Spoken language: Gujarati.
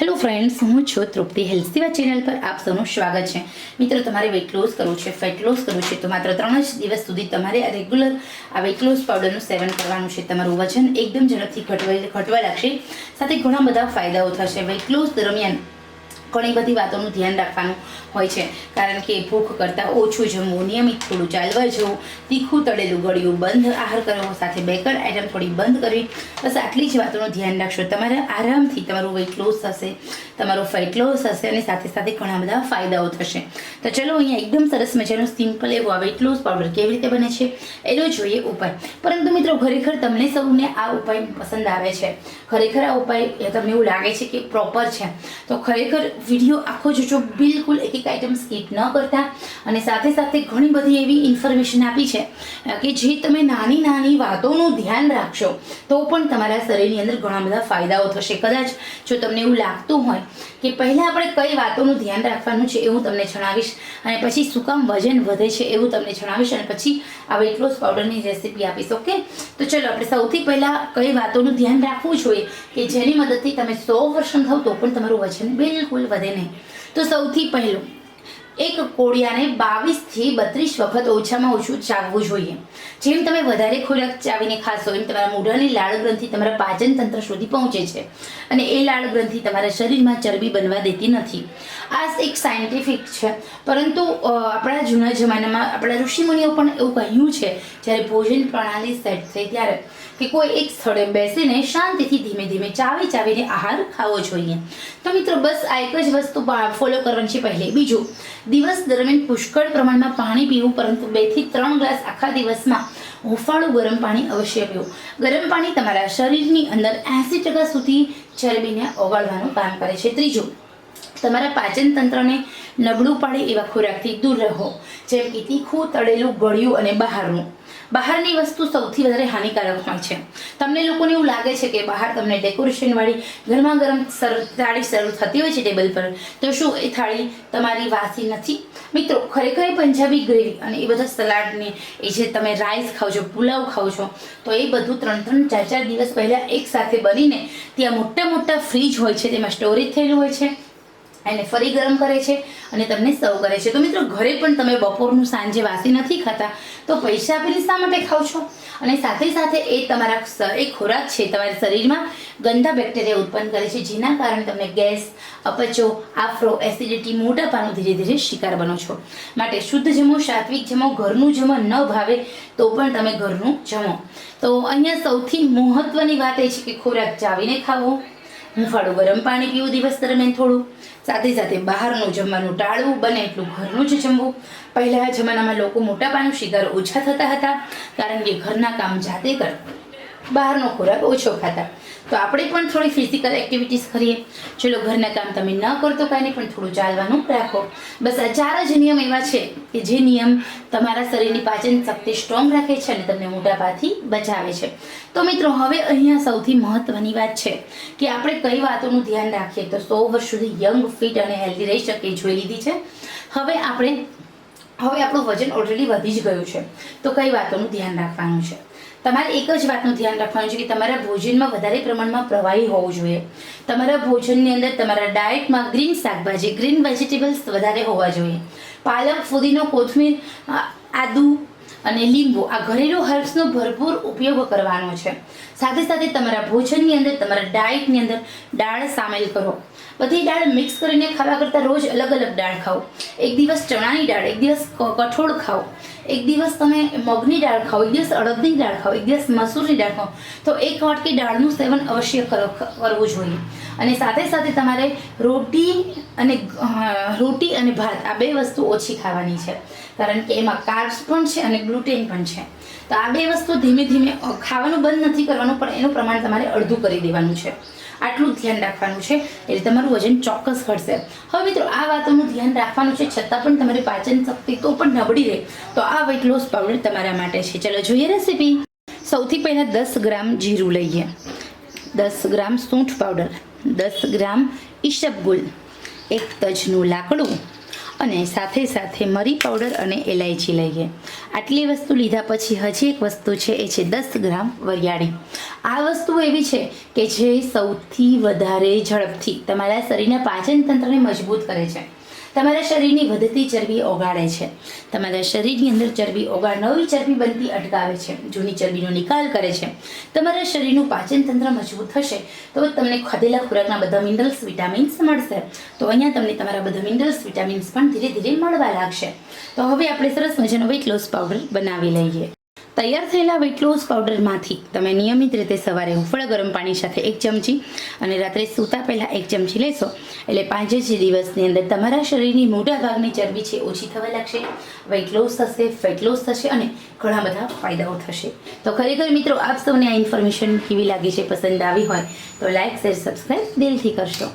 હેલો ફ્રેન્ડ્સ હું છું તૃપ્તિ હેલ્થ સેવા ચેનલ પર આપ સૌનું સ્વાગત છે. મિત્રો, તમારે વેટ લોસ કરવું છે ફેટ લોસ કરવું છે, તો માત્ર ત્રણ જ દિવસ સુધી તમારે રેગ્યુલર આ વેટ લોસ પાવડરનું સેવન કરવાનું છે. તમારું વજન એકદમ ઝડપથી ઘટવા ઘટવા લાગશે. સાથે ઘણા બધા ફાયદાઓ થશે. વેટ લોસ દરમિયાન ઘણી બધી વાતોનું ધ્યાન રાખવાનું હોય છે. કારણ કે ભૂખ કરતાં ઓછું જમવું, નિયમિત થોડું ચાલવા જવું, તીખું તળેલું ગળ્યું, બંધ આહાર કરવો સાથે બેકર આઈટમ થોડી બંધ કરવી, બસ આટલી જ વાતોનું ધ્યાન રાખશો. તમારે આરામથી તમારું વેઇટ લોસ થશે તમારો ફેટ લોસ થશે અને સાથે સાથે ઘણા બધા ફાયદાઓ થશે. તો ચલો અહીંયા એકદમ સરસ મજાનું સિમ્પલ એવો આ વેઇટ લોસ પાવડર કેવી રીતે બને છે, એનો જોઈએ ઉપાય. પરંતુ મિત્રો, ખરેખર તમને સૌને આ ઉપાય પસંદ આવે છે. ખરેખર આ ઉપાય તમને એવું લાગે છે કે પ્રોપર છે. તો ખરેખર વીડિયો આખો જોજો, બિલકુલ એક એક આઈટમ સ્કીપ ન કરતા. અને સાથે સાથે ઘણી બધી એવી ઇન્ફોર્મેશન આપી છે કે જે તમે નાની નાની વાતોનું ધ્યાન રાખશો, તો પણ તમારા શરીરની અંદર ઘણા બધા ફાયદાઓ થશે. કદાચ જો તમને એવું લાગતું હોય કે પહેલાં આપણે કઈ વાતોનું ધ્યાન રાખવાનું છે એવું તમને જણાવીશ, અને પછી શું કામ વજન વધે છે એવું તમને જણાવીશ, અને પછી આ વેટ લોસ પાવડરની રેસીપી આપીશ ઓકે તો ચલો, આપણે સૌથી પહેલાં કઈ વાતોનું ધ્યાન રાખવું જોઈએ કે જેની મદદથી તમે સો વર્ષ થાવ તો પણ તમારું વજન બિલકુલ વધે નહીં. તો સૌથી પહેલું એક કોળિયાને બાવીસથી બત્રીસ વખત ઓછામાં ઓછું ચાવવું જોઈએ. જેમ તમે વધારે ખોરાક ચાવીને ખાશો, એમ તમારા મોઢાની લાળ ગ્રંથિ તમારા પાચન તંત્ર સુધી પહોંચે છે. અને એ લાળ ગ્રંથિ તમારા શરીરમાં ચરબી બનવા દેતી નથી. આ એક સાયન્ટિફિક છે. પરંતુ આપણા જૂના જમાનામાં આપણા ઋષિમુનિઓ પણ એવું કહ્યું છે, જ્યારે ભોજન પ્રણાલી સેટ થઈ ત્યારે, કે કોઈ એક સ્થળે બેસીને શાંતિથી ધીમે ધીમે ચાવી ચાવીને આહાર ખાવો જોઈએ. તો મિત્રો, બસ આ એક જ વસ્તુ ફોલો કરવાની છે પહેલે. બીજું દિવસ દરમિયાન પુષ્કળ પ્રમાણમાં પાણી પીવું, પરંતુ બેથી ત્રણ ગ્લાસ આખા દિવસમાં હુંફાળું ગરમ પાણી અવશ્ય પીવું. ગરમ પાણી તમારા શરીરની અંદર એંસી ટકા સુધી ચરબીને ઓગાળવાનું કામ કરે છે. ત્રીજું તમારા પાચન તંત્રને નબળું પડે એવા ખોરાકથી દૂર રહો. જેમ કે તીખું, તળેલું, ગળ્યું અને બહારનું. બહારની વસ્તુ સૌથી વધારે હાનિકારક હોય છે. તમને લોકોને એવું લાગે છે કે બહાર તમને ડેકોરેશનવાળી ગરમા ગરમ થાળી સર્વ થતી હોય છે ટેબલ પર, તો શું એ થાળી તમારી વાસી નથી? મિત્રો, ખરેખર પંજાબી ગ્રેવી અને એ બધા સલાડને, એ જે તમે રાઈસ ખાઓ છો, પુલાવ ખાઓ છો, તો એ બધું ત્રણ ત્રણ, ચાર ચાર દિવસ પહેલાં એકસાથે બનીને ત્યાં મોટા મોટા ફ્રીજ હોય છે, તેમાં સ્ટોરેજ થયેલું હોય છે. એને ફરી ગરમ કરે છે અને તમને સર્વ કરે છે. તો મિત્રો, ઘરે પણ તમે બપોરનું સાંજે વાસી નથી ખાતા, તો પૈસા આપીને શા માટે ખાવ છો? અને સાથે સાથે એ તમારા એ ખોરાક છે તમારા શરીરમાં ગંદા બેક્ટેરિયા ઉત્પન્ન કરે છે, જેના કારણે તમને ગેસ, અપચો, આફ્રો, એસિડિટી, મોટાપાનો ધીરે ધીરે શિકાર બનો છો. માટે શુદ્ધ જમો, સાત્વિક જમો, ઘરનું જમો ન ભાવે તો પણ તમે ઘરનું જમો. તો અહીંયા સૌથી મહત્વની વાત એ છે કે ખોરાક ચાવીને ખાવો. હુંફાળું ગરમ પાણી પીવું દિવસ દરમિયાન થોડું. સાથે સાથે બહારનું જમવાનું ટાળવું બને એટલું ઘરનું જ જમવું. પહેલાં જમાનામાં લોકો મોટાપાનો શિકાર ઓછા થતા હતા, કારણ કે ઘરના કામ જાતે કર, બહારનો ખોરાક ઓછો ખાતા. તો આપણે પણ થોડી ફિઝિકલ એક્ટિવિટીઝ કરીએ. ચલો, ઘરના કામ તમે ન કરતો કાંઈ નહીં, પણ થોડું ચાલવાનું રાખો. બસ આ ચાર જ નિયમ એવા છે કે જે નિયમ તમારા શરીરની પાચન શક્તિ સ્ટ્રોંગ રાખે છે અને તમને મોટાપાથી બચાવે છે. તો મિત્રો, હવે અહીંયા સૌથી મહત્વની વાત છે કે આપણે કઈ વાતોનું ધ્યાન રાખીએ. તો સો વર્ષ સુધી યંગ ફિટ અને હેલ્ધી રહી શકીએ જોઈ લીધી છે. હવે આપણે હવે આપણું વજન ઓલરેડી વધી જ ગયું છે. તો કઈ વાતોનું ધ્યાન રાખવાનું છે? તમારે એક જ વાતનું ધ્યાન રાખવાનું છે કે તમારા ભોજનમાં વધારે પ્રમાણમાં પ્રવાહી હોવું જોઈએ. તમારા ભોજનની અંદર તમારા ડાયટમાં ગ્રીન શાકભાજી ગ્રીન વેજીટેબલ્સ વધારે હોવા જોઈએ. પાલક, ફુદીનો, કોથમીર આદુ અને લીંબુ આ ઘરેલું હર્બ્સનો ભરપૂર ઉપયોગ કરવાનો છે. સાથે સાથે તમારા ભોજનની અંદર, તમારા ડાયટની અંદર દાળ સામેલ કરો. બધી દાળ મિક્સ કરીને ખાવા કરતાં રોજ અલગ અલગ દાળ ખાઓ. એક દિવસ ચણાની દાળ, એક દિવસ કઠોળ ખાઓ. એક દિવસ તમે મગની દાળ ખાઓ, એક દિવસ અડદની દાળ ખાઓ, એક દિવસ મસૂરની દાળ ખાઓ, તો એક વાટકી દાળનું સેવન અવશ્ય કરો- કરવું જોઈએ. અને સાથે સાથે તમારે રોટી અને રોટી અને ભાત, આ બે વસ્તુ ઓછી ખાવાની છે. કારણ કે એમાં કાર્બ્સ પણ છે અને ગ્લુટેન પણ છે. તો આ બે વસ્તુ ધીમે ધીમે ખાવાનું બંધ નથી કરવાનું, પણ એનું પ્રમાણ તમારે અડધું કરી દેવાનું છે. આટલું ધ્યાન રાખવાનું છે. એટલે તમારું વજન ચોક્કસ ઘટશે. હવે મિત્રો, આ વાતોનું ધ્યાન રાખવાનું છે. છતાં પણ તમારી પાચન શક્તિ તો પણ નબળી રહે. તો આ વેઇટ લોસ પાવડર તમારા માટે છે. ચલો જોઈએ રેસીપી સૌથી પહેલાં દસ ગ્રામ જીરું લઈએ. દસ ગ્રામ સૂંઠ પાવડર દસ ગ્રામ ઈશબગુલ એક તજનું લાકડું. અને સાથે સાથે મરી પાવડર અને એલાયચી લઈએ. આટલી વસ્તુ લીધા પછી હજી એક વસ્તુ છે, એ છે દસ ગ્રામ વરિયાળી. આ વસ્તુ એવી છે કે જે સૌથી વધારે ઝડપથી તમારા શરીરના પાચન તંત્રને મજબૂત કરે છે. તમારા શરીરની વધતી ચરબી ઓગાળે છે. તમારા શરીરની અંદર ચરબી ઓગાળ, નવી ચરબી બનતી અટકાવે છે. જૂની ચરબીનો નિકાલ કરે છે. તમારા શરીરનું પાચન તંત્ર મજબૂત થશે. તો તમને ખાધેલા ખોરાકના બધા મિનરલ્સ વિટામિન્સ મળશે. તો અહીંયા તમને તમારા બધા મિનરલ્સ વિટામિન્સ પણ ધીરે ધીરે મળવા લાગશે. તો હવે આપણે સરસ મજાનો વેઇટ લોસ પાવડર બનાવી લઈએ. તૈયાર થયેલા વેટ લોસ પાવડરમાંથી તમે નિયમિત રીતે સવારે હુંફળ ગરમ પાણી સાથે એક ચમચી અને રાત્રે સૂતા પહેલાં એક ચમચી લેશો. એટલે પાંચ જ દિવસની અંદર તમારા શરીરની મોટા ભાગની ચરબી છે ઓછી થવા લાગશે વેટ લોસ થશે ફેટ લોસ થશે અને ઘણા બધા ફાયદાઓ થશે. તો ખરેખર મિત્રો, આપ સૌને આ ઇન્ફોર્મેશન કેવી લાગી છે, પસંદ આવી હોય તો લાઇક શેર સબસ્ક્રાઈબ દિલથી કરશો.